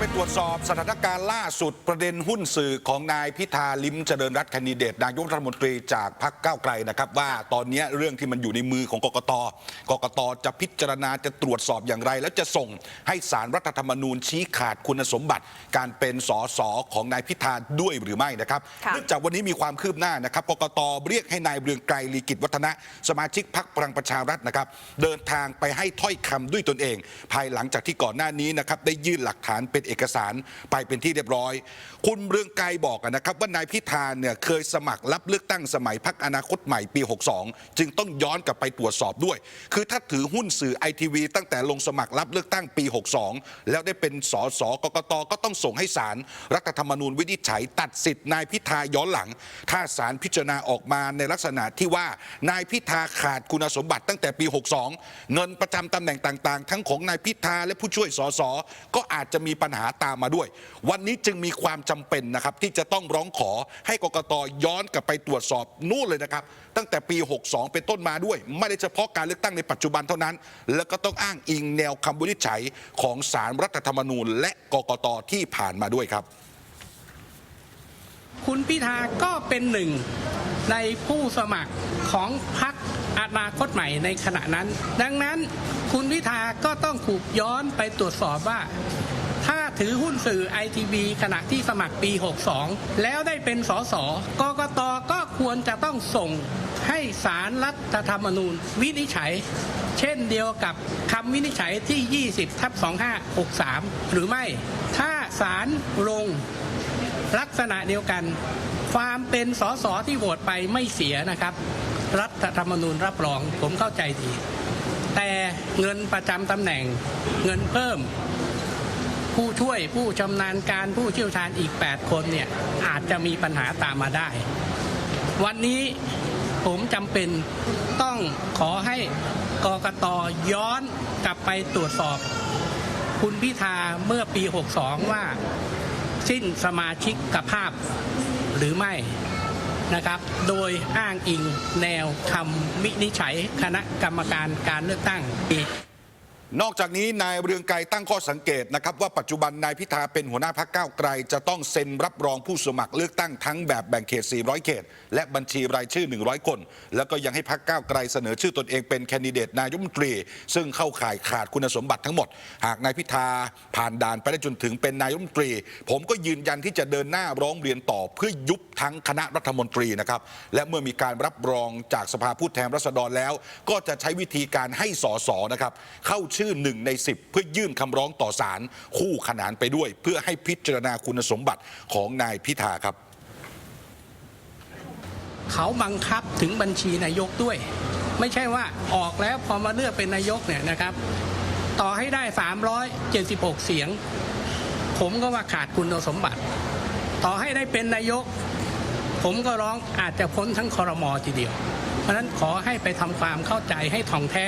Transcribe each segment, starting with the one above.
ไปตรวจสอบสถานการณ์ล่าสุดประเด็นหุ้นสื่อของนายพิธาลิมเจริญรัตน์แคนดิเดต นายกรัฐมนตรีจากพรรคก้าวไกลนะครับ ว่าตอนนี้เรื่องที่มันอยู่ในมือของกกต กกตจะพิจารณาจะตรวจสอบอย่างไร แล้วจะส่งให้สารรัฐธรรมนูญชี้ขาดคุณสมบัติ การเป็นสสของนายพิธาด้วยหรือไม่นะครับค่ะเนื่องจากวันนี้มีความคืบหน้านะครับกกตเรียกให้นายเรืองไกรลีกิจวัฒนะ สมาชิกพรรคพลังประชารัฐนะครับ เดินทางไปให้ถ้อยคำด้วยตนเอง ภายหลังจากที่ก่อนหน้านี้นะครับได้ยื่นหลักฐานเป็นเอกสารไปเป็นที่เรียบร้อย คุณเรืองไกรบอกนะครับว่านายพิธาเนี่ยเคยสมัครรับเลือกตั้งสมัยพรรคอนาคตใหม่ปี 62 จึงต้องย้อนกลับไปตรวจสอบด้วย คือถ้าถือหุ้นสื่อไอทีวีตั้งแต่ลงสมัครรับเลือกตั้งปี 62 แล้วได้เป็นสสกกตก็ต้องส่งให้ศาลรัฐธรรมนูญวินิจฉัยตัดสิทธิ์นายพิธาย้อนหลัง ถ้าศาลพิจารณาออกมาในลักษณะที่ว่านายพิธาขาดคุณสมบัติตั้งแต่ปี 62 เงินประจำตำแหน่งต่าง ๆ ทั้งของนายพิธาและผู้ช่วยสสก็อาจจะมีปัญหาหาตามมาด้วย วันนี้จึงมีความจำเป็นนะครับที่จะต้องร้องขอให้กกตย้อนกลับไปตรวจสอบนู่นเลยนะครับ ตั้งแต่ปี 62 เป็นต้นมาด้วย ไม่ได้เฉพาะการเลือกตั้งในปัจจุบันเท่านั้น แล้วก็ต้องอ้างอิงแนวคำวินิจฉัยของสารรัฐธรรมนูญ และกกตที่ผ่านมาด้วยครับ คุณพิธาก็เป็นหนึ่งในผู้สมัครของพรรค อนาคตใหม่ในขณะนั้น ดังนั้นคุณพิธาก็ต้องถูกย้อนไปตรวจสอบว่า ถ้าถือหุ้นสื่อไอทีวีขณะที่สมัครปี 62 แล้วได้เป็นสสกกตก็ควรจะต้องส่งให้สารรัฐธรรมนูญวินิจฉัย เช่นเดียวกับคำวินิจฉัยที่ 20ทับ2563 หรือไม่ ถ้าสารลงลักษณะเดียวกัน ความเป็นสสที่โหวตไปไม่เสียนะครับ รัฐธรรมนูญรับรองผมเข้าใจดี แต่เงินประจำตำแหน่งเงินเพิ่ม ผู้ช่วยผู้ชำนาญการผู้เชี่ยวชาญอีก 8 คนเนี่ยอาจจะมีปัญหาตามมาได้ วันนี้ผมจำเป็นต้องขอให้กกตย้อนกลับไปตรวจสอบ คุณพิธาเมื่อปี 62 ว่า สิ้นสมาชิกกภาพหรือไม่ นะครับ โดยอ้างอิงแนวคำวินิจฉัยคณะกรรมการการเลือกตั้งปี นอกจากนี้นายเรืองไกรตั้งข้อสังเกตนะครับว่าปัจจุบันนายพิธาเป็นหัวหน้าพักก้าวไกล จะต้องเซ็นรับรองผู้สมัครเลือกตั้งทั้งแบบแบ่งเขต 400 เขต และบัญชีรายชื่อ 100 คน แล้วก็ยังให้พักก้าวไกลเสนอชื่อตนเองเป็นแคนดิเดตนายกรัฐมนตรี ซึ่งเข้าข่ายขาดคุณสมบัติทั้งหมด หากนายพิธาผ่านด่านไปได้จนถึงเป็นนายกรัฐมนตรี ผมก็ยืนยันที่จะเดินหน้าร้องเรียนต่อเพื่อยุบทั้งคณะรัฐมนตรีนะครับและเมื่อมีการรับรองจากสภาผู้แทนราษฎรแล้ว ก็จะใช้วิธีการให้สสนะครับเข้าชื่อหนึ่งใน 10 เพื่อยื่นคำร้องต่อศาลคู่ขนานไปด้วย เพื่อให้พิจารณาคุณสมบัติของนายพิธาครับ เขาบังคับถึงบัญชีนายกด้วย ไม่ใช่ว่าออกแล้วพอมาเลือกเป็นนายกเนี่ยนะครับ ต่อให้ได้ 376 เสียง ผมก็ว่าขาดคุณสมบัติ ต่อให้ได้เป็นนายก ผมก็ร้องอาจจะพ้นทั้งคอรมอทีเดียว เพราะฉะนั้นขอให้ไปทำความเข้าใจให้ถ่องแท้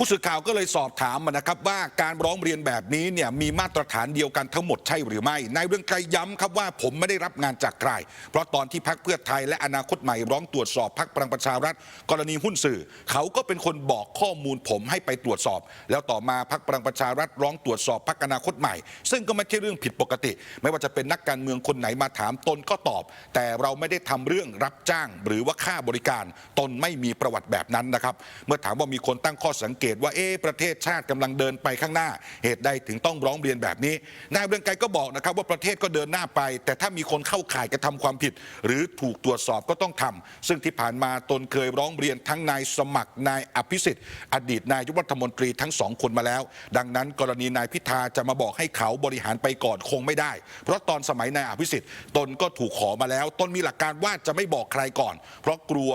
ผู้สื่อข่าวก็เลยสอบถามมานะครับว่าการร้องเรียนแบบนี้เนี่ยมีมาตรฐานเดียวกันทั้งหมดใช่หรือไม่นายเรื่องไกรย้ำครับว่าผมไม่ได้รับงานจากใครเพราะตอนที่พักเพื่อไทยและอนาคตใหม่ร้องตรวจสอบพักพลังประชารัฐ กรณีหุ้นสื่อ เขาก็เป็นคนบอกข้อมูลผมให้ไปตรวจสอบ แล้วต่อมาพักพลังประชารัฐร้องตรวจสอบพักอนาคตใหม่ ซึ่งก็ไม่ใช่เรื่องผิดปกติ ไม่ว่าจะเป็นนักการเมืองคนไหนมาถามตนก็ตอบ แต่เราไม่ได้ทำเรื่องรับจ้าง หรือว่าค่าบริการ ตนไม่มีประวัติแบบนั้นนะครับเมื่อถามว่ามีคนตั้งข้อสังเกตว่าเอ๊ประเทศชาติกำลังเดินไปข้างหน้า เหตุใดถึงต้องร้องเรียนแบบนี้นายเรืองไกรก็บอกนะครับว่าประเทศก็เดินหน้าไป แต่ถ้ามีคนเข้าข่ายกระทำความผิด หรือถูกตรวจสอบก็ต้องทำซึ่งที่ผ่านมาตนเคยร้องเรียนทั้งนายสมัครนายอภิสิทธิ์ อดีตนายกรัฐมนตรีทั้งสองคนมาแล้ว ดังนั้นกรณีนายพิธาจะมาบอกให้เขาบริหารไปก่อนคงไม่ได้ เพราะตอนสมัยนายอภิสิทธิ์ ตนก็ถูกขอมาแล้ว ตนมีหลักการว่าจะไม่บอกใครก่อน เพราะกลัว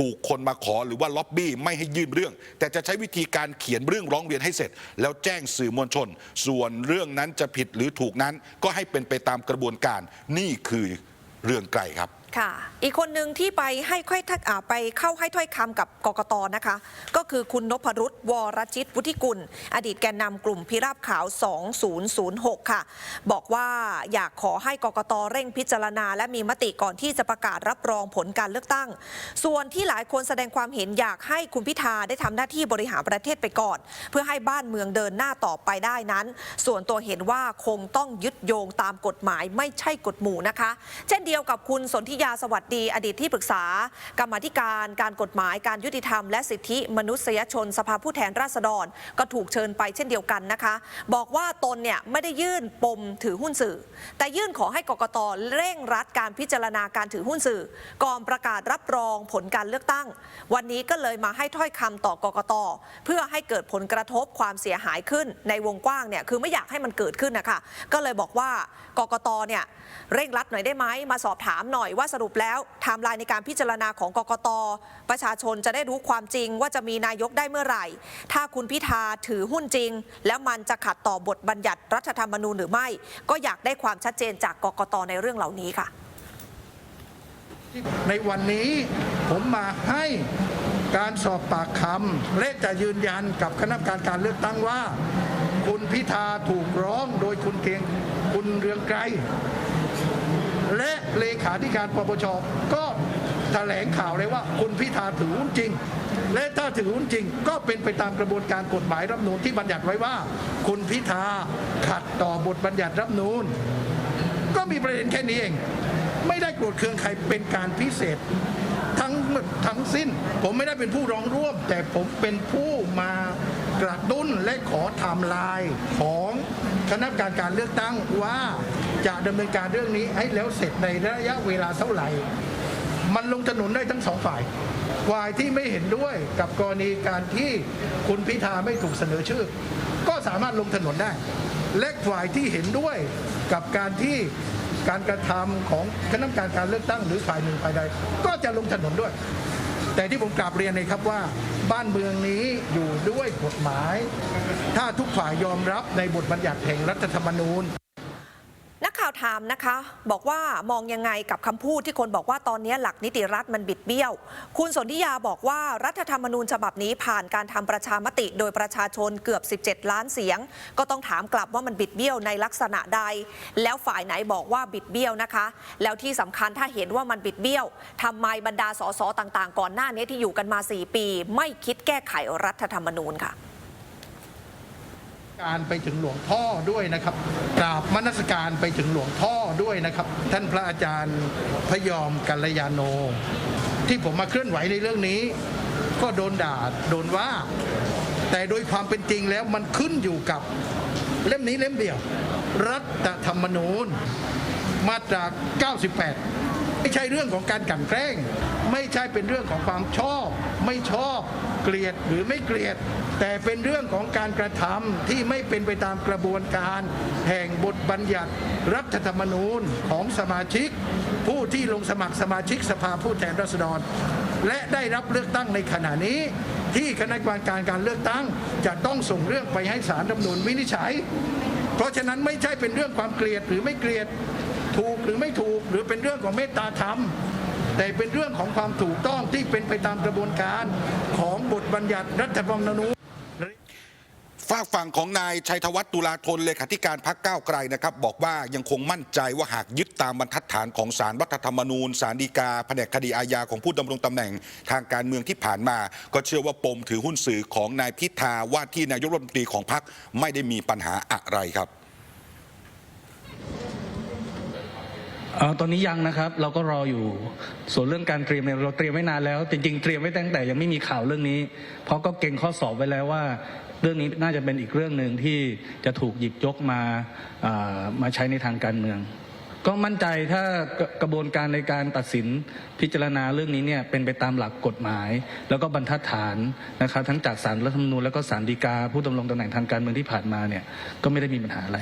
ถูกคนมาขอหรือว่าล็อบบี้ไม่ให้ยื่นเรื่อง แต่จะใช้วิธีการเขียนเรื่องร้องเรียนให้เสร็จ แล้วแจ้งสื่อมวลชน ส่วนเรื่องนั้นจะผิดหรือถูกนั้น ก็ให้เป็นไปตามกระบวนการนี่คือเรื่องไกลครับ ค่ะ อีกคนหนึ่งที่ไปให้ค่อยทักไปเข้าให้ถ้อยคำกับกกตนะคะ ก็คือคุณนพรุษวรจิตวุฒิกุล อดีตแกนนำกลุ่มพิราบขาว 2006 ค่ะ บอกว่าอยากขอให้กกตเร่งพิจารณา และมีมติก่อนที่จะประกาศรับรองผลการเลือกตั้ง ส่วนที่หลายคนแสดงความเห็นอยากให้คุณพิธาได้ทำหน้าที่บริหารประเทศไปก่อน เพื่อให้บ้านเมืองเดินหน้าต่อไปได้นั้น ส่วนตัวเห็นว่าคงต้องยึดโยงตามกฎหมายไม่ใช่กฎหมู่นะคะ เช่นเดียวกับคุณสนธิยาสวัสดีอดีตที่ปรึกษา กรรมธิการ การกฎหมายการยุติธรรม และสิทธิมนุษยชนสภาผู้แทนราษฎร ก็ถูกเชิญไปเช่นเดียวกันนะคะ บอกว่าตนเนี่ยไม่ได้ยื่นปมถือหุ้นสื่อ แต่ยื่นขอให้กกตเร่งรัดการพิจารณาการถือหุ้นสื่อ ก่อนประกาศรับรองผลการเลือกตั้ง วันนี้ก็เลยมาให้ถ้อยคำต่อกกตเพื่อให้เกิดผลกระทบความเสียหายขึ้นในวงกว้างเนี่ยคือไม่อยากให้มันเกิดขึ้นนะคะก็เลยบอกว่ากกตเนี่ยเร่งรัดหน่อยได้ไหมมาสอบถามหน่อยว่าสรุปแล้วไทม์ไลน์ในการพิจารณาของกกต ประชาชนจะได้รู้ความจริงว่าจะมีนายกได้เมื่อไหร่ ถ้าคุณพิธาถือหุ้นจริง แล้วมันจะขัดต่อบทบัญญัติรัฐธรรมนูญหรือไม่ ก็อยากได้ความชัดเจนจากกกตในเรื่องเหล่านี้ค่ะ ในวันนี้ผมมาให้การสอบปากคำและจะยืนยันกับคณะกรรมการการเลือกตั้งว่า คุณพิธาถูกร้องโดยคุณเกียงคุณเรืองไกร และเลขาธิการปปชก็แถลงข่าวเลยว่าคุณพิธาถือหุ้นจริง และถ้าถือหุ้นจริงก็เป็นไปตามกระบวนการกฎหมายรัฐนูญที่บัญญัติไว้ว่า คุณพิธาขัดต่อบทบัญญัติรัฐนูญก็มีประเด็นแค่นี้เอง ไม่ได้โกรธเคืองใครเป็นการพิเศษ ทั้งทั้งสิ้น ผมไม่ได้เป็นผู้ร้องร่วม แต่ผมเป็นผู้มากระตุ้นและขอทม์ไลน์ของคณะกรรมการการเลือกตั้งว่า จะดำเนินการเรื่องนี้ให้แล้วเสร็จในระยะเวลาเท่าไหร่ มันลงถนนได้ทั้งสองฝ่ายฝ่ายที่ไม่เห็นด้วยกับกรณีการที่คุณพิธาไม่ถูกเสนอชื่อ ก็สามารถลงถนนได้ และฝ่ายที่เห็นด้วยกับการที่การกระทำของคณะกรรมการการเลือกตั้งหรือฝ่ายหนึ่งฝ่ายใด ก็จะลงถนนด้วย แต่ที่ผมกราบเรียนเลยครับว่า บ้านเมืองนี้อยู่ด้วยกฎหมาย ถ้าทุกฝ่ายยอมรับในบทบัญญัติแห่งรัฐธรรมนูญนักข่าวถามนะคะ บอกว่ามองยังไงกับคำพูดที่คนบอกว่าตอนนี้หลักนิติรัฐมันบิดเบี้ยว คุณสนธิยาบอกว่ารัฐธรรมนูญฉบับนี้ผ่านการทำประชามติโดยประชาชนเกือบ 17 ล้านเสียง ก็ต้องถามกลับว่ามันบิดเบี้ยวในลักษณะใด แล้วฝ่ายไหนบอกว่าบิดเบี้ยวนะคะ แล้วที่สำคัญถ้าเห็นว่ามันบิดเบี้ยวทำไมบรรดาสสต่าง ๆ ก่อนหน้านี้ที่อยู่กันมา 4 ปี ไม่คิดแก้ไขรัฐธรรมนูญค่ะ การไปถึงหลวงพ่อด้วยนะครับกราบมนสการไปถึงหลวงพ่อด้วยนะครับ ท่านพระอาจารย์พยอมกัลยาโน ที่ผมมาเคลื่อนไหวในเรื่องนี้ ก็โดนด่าโดนว่า แต่โดยความเป็นจริงแล้วมันขึ้นอยู่กับเล่มนี้เล่มเดียว รัฐธรรมนูญมาตรา 98 ไม่ใช่เรื่องของการกลั่นแกล้ง ไม่ใช่เป็นเรื่องของความชอบ ไม่ชอบ เกลียดหรือไม่เกลียด แต่เป็นเรื่องของการกระทำที่ไม่เป็นไปตามกระบวนการ แห่งบทบัญญัติ รัฐธรรมนูญของสมาชิก ผู้ที่ลงสมัครสมาชิกสภาผู้แทนราษฎร และได้รับเลือกตั้งในขณะนี้ ที่คณะกรรมการการเลือกตั้ง จะต้องส่งเรื่องไปให้ศาลรัฐธรรมนูญวินิจฉัย เพราะฉะนั้นไม่ใช่เป็นเรื่องความเกลียดหรือไม่เกลียด ถูกหรือไม่ถูกหรือเป็นเรื่องของเมตตาธรรม แต่เป็นเรื่องของความถูกต้องที่เป็นไปตามกระบวนการของบทบัญญัติรัฐธรรมนูญฝากฝั่งของนายชัยธวัฒน์ตุลาธนเลขาธิการพักก้าวไกลนะครับ บอกว่ายังคงมั่นใจว่าหากยึดตามบรรทัดฐานของสารรัฐธรรมนูญสารดีกาแผนกคดีอาญาของผู้ดำรงตำแหน่งทางการเมืองที่ผ่านมา ก็เชื่อว่าปมถือหุ้นสื่อของนายพิธาว่าที่นายกรัฐมนตรีของพรรคไม่ได้มีปัญหาอะไรครับ เออตอนนี้ยังนะครับ เราก็รออยู่ ส่วนเรื่องการเตรียมเนี่ยเราเตรียมไว้นานแล้ว จริงๆ เตรียมไว้ตั้งแต่ยังไม่มีข่าวเรื่องนี้ เพราะก็เก่งข้อสอบไว้แล้วว่า เรื่องนี้น่าจะเป็นอีกเรื่องหนึ่งที่จะถูกหยิบยกมามาใช้ในทางการเมือง ก็มั่นใจถ้ากระกระบวนการในการตัดสินพิจารณาเรื่องนี้เนี่ยเป็นไปตามหลักกฎหมาย แล้วก็บรรทัดฐานนะครับทั้งจากสารรัฐธรรมนูญแล้วก็สารดีกาผู้ดำรงตำแหน่งทางการเมืองที่ผ่านมาเนี่ยก็ไม่ได้มีปัญหาอะไร